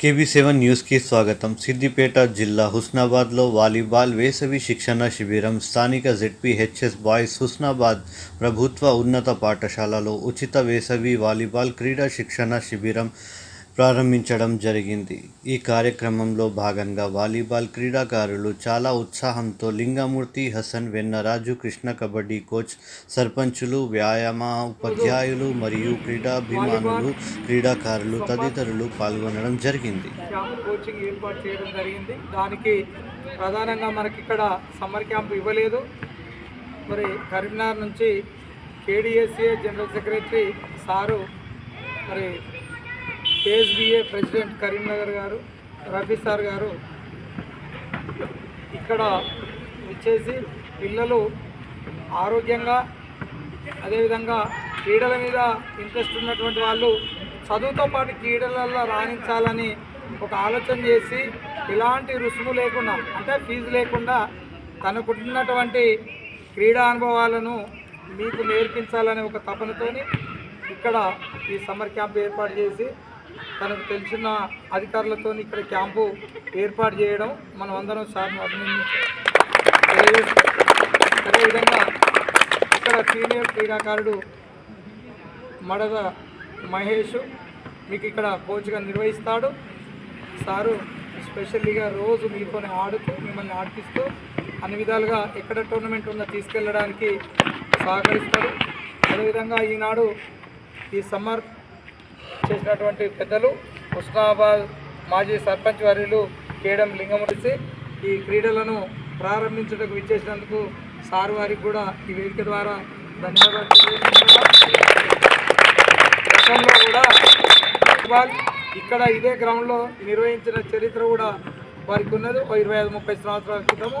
KB seven న్యూస్కి స్వాగతం. సిద్దిపేట జిల్లా హుస్నాబాద్లో వాలీబాల్ వేసవి శిక్షణ శిబిరం. స్థానిక జెడ్పీహెచ్ఎస్ బాయ్స్ హుస్నాబాద్ ప్రభుత్వ ఉన్నత పాఠశాలలో ఉచిత వేసవి వాలీబాల్ క్రీడా శిక్షణ శిబిరం ప్రారంభించడం జరిగింది. ఈ కార్యక్రమంలో భాగంగా వాలీబాల్ క్రీడాకారులు చాలా ఉత్సాహంతో లింగమూర్తి హసన్ వెన్నరాజు కృష్ణ కబడ్డీ కోచ్ సర్పంచులు వ్యాయామ ఉపాధ్యాయులు మరియు క్రీడాభిమానులు క్రీడాకారులు తదితరులు పాల్గొనడం జరిగింది. కోచింగ్ ఏర్పాటు చేయడం జరిగింది. దానికి ప్రధానంగా మనకి ఇక్కడ సమ్మర్ క్యాంప్ ఇవ్వలేదు. మరి కరీంనగర్ నుంచి కేడిఎస్ఏ జనరల్ సెక్రటరీ సారు మరి కేఎస్బిఏ ప్రెసిడెంట్ కరీంనగర్ గారు రఫీ సార్ గారు ఇక్కడ వచ్చేసి పిల్లలు ఆరోగ్యంగా అదేవిధంగా క్రీడల మీద ఇంట్రెస్ట్ ఉన్నటువంటి వాళ్ళు చదువుతో పాటు క్రీడలలో రాణించాలని ఒక ఆలోచన చేసి ఎలాంటి రుసుము లేకుండా అంటే ఫీజు లేకుండా తనకున్నటువంటి క్రీడా అనుభవాలను మీకు నేర్పించాలనే ఒక తపనతోని ఇక్కడ ఈ సమ్మర్ క్యాంప్ ఏర్పాటు చేసి తనకు తెలిసిన అధికారులతో ఇక్కడ క్యాంపు ఏర్పాటు చేయడం మనం అందరం సార్ను అభినందించాం. అదేవిధంగా ఇక్కడ సీనియర్ క్రీడాకారుడు మడద మహేష్ మీకు ఇక్కడ కోచ్గా నిర్వహిస్తాడు. సారు స్పెషల్లీగా రోజు మీతోనే ఆడుతూ మిమ్మల్ని ఆడిపిస్తూ అన్ని విధాలుగా ఎక్కడ టోర్నమెంట్ ఉందో తీసుకెళ్ళడానికి సహకరిస్తాడు. అదేవిధంగా ఈనాడు ఈ సమ్మర్ చేసినటువంటి పెద్దలు హుస్నాబాద్ మాజీ సర్పంచ్ వర్యులు కేడం లింగమూర్తి ఈ క్రీడలను ప్రారంభించడానికి విచ్చేసినందుకు సార్ వారికి కూడా ఈ వేదిక ద్వారా ధన్యవాదాలు గతంలో కూడా ఫుట్బాల్ ఇక్కడ ఇదే గ్రౌండ్లో నిర్వహించిన చరిత్ర కూడా వారికి ఉన్నది. ఒక ఇరవై ఐదు ముప్పై సంవత్సరాల క్రితము.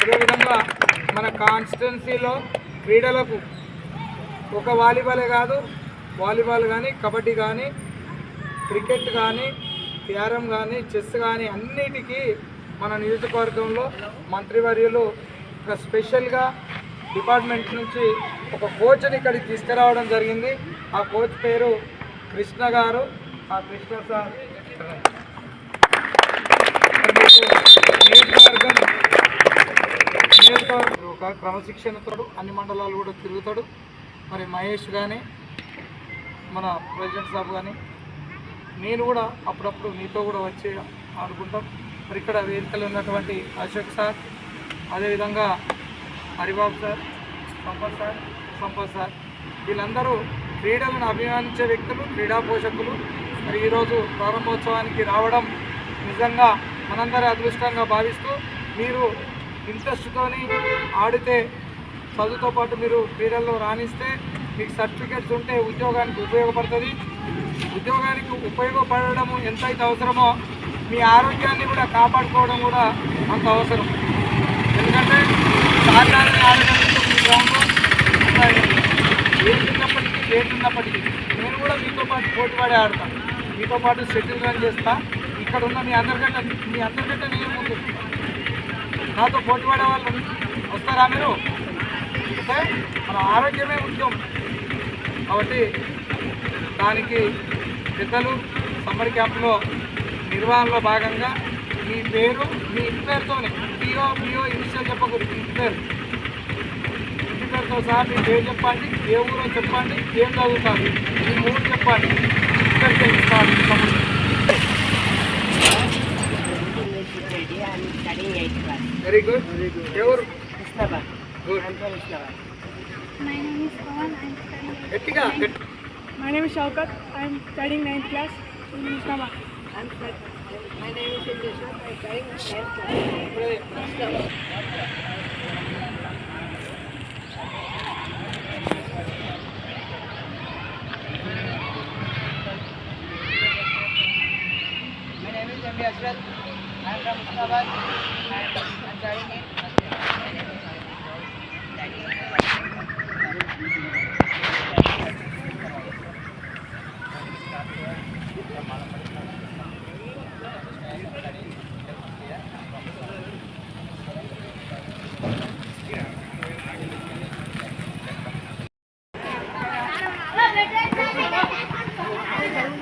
అదేవిధంగా మన కాన్స్టిట్యున్సీలో క్రీడలకు ఒక వాలీబాలే కాదు వాలీబాల్ కానీ కబడ్డీ కానీ క్రికెట్ కానీ క్యారమ్ కానీ చెస్ కానీ అన్నిటికీ మన నియోజకవర్గంలో మంత్రివర్యులు ఒక స్పెషల్గా డిపార్ట్మెంట్ నుంచి ఒక కోచ్ని ఇక్కడికి తీసుకురావడం జరిగింది. ఆ కోచ్ పేరు కృష్ణ గారు. ఆ కృష్ణ సార్ నియోజకవర్గం నియోజకవర్గం ఒక క్రమశిక్షణతో అన్ని మండలాలు కూడా తిరుగుతాడు. మరి మహేష్ కానీ మన ప్రెసిడెంట్ సాబ్ కానీ నేను కూడా అప్పుడప్పుడు మీతో కూడా వచ్చి ఆడుకుంటాం. మరి ఇక్కడ వేదికలు ఉన్నటువంటి అశోక్ సార్ అదేవిధంగా Haribabu sir Sampath sir Sampath sir. వీళ్ళందరూ క్రీడలను అభిమానించే వ్యక్తులు క్రీడా పోషకులు. మరి ఈరోజు ప్రారంభోత్సవానికి రావడం నిజంగా మనందరి అదృష్టంగా భావిస్తూ మీరు ఇంట్రెస్ట్తోని ఆడితే చదువుతో పాటు మీరు క్రీడల్లో రాణిస్తే మీకు సర్టిఫికెట్స్ ఉంటే ఉద్యోగానికి ఉపయోగపడుతుంది. ఉద్యోగానికి ఉపయోగపడడం ఎంతైతే అవసరమో మీ ఆరోగ్యాన్ని కూడా కాపాడుకోవడం కూడా అంత అవసరం. ఎందుకంటే సాధారణ ఆరోగ్యం మీ గ్రౌండ్లో అంత ఏజ్ నేను కూడా మీతో పాటు పోటీపడే ఆడతాను మీతో పాటు షెటిల్ రన్ చేస్తా. ఇక్కడ ఉన్న మీ అందరికంటే మీ అందరికంటే నేను ముందు. నాతో పోటీ పడే వాళ్ళు వస్తారా మీరు? అంటే మన ఆరోగ్యమే ముఖ్యం. కాబట్టి దానికి పెద్దలు సమ్మర్ క్యాంప్లో నిర్వహణలో భాగంగా మీ పేరు మీ ఇంటి పేరుతోనే పిఓ పిఓ ఇనిషియల్ చెప్పకూడదు ఇంటి పేరు ఇంటి పేరుతో సహా మీ పేరు చెప్పండి ఏ ఊరో చెప్పండి ఏం చదువుతారు మీ ఊరు చెప్పండి class. వెరీ గుడ్ ఎవరు. Good. My name is Pawan. I'm studying. Ettika. Ninth. My name is Shaukat. I'm studying ninth class in Islamabad. My name is Shaukat. I'm studying ninth class. Islamabad. My name is Amir Ashrat. I'm from Islamabad.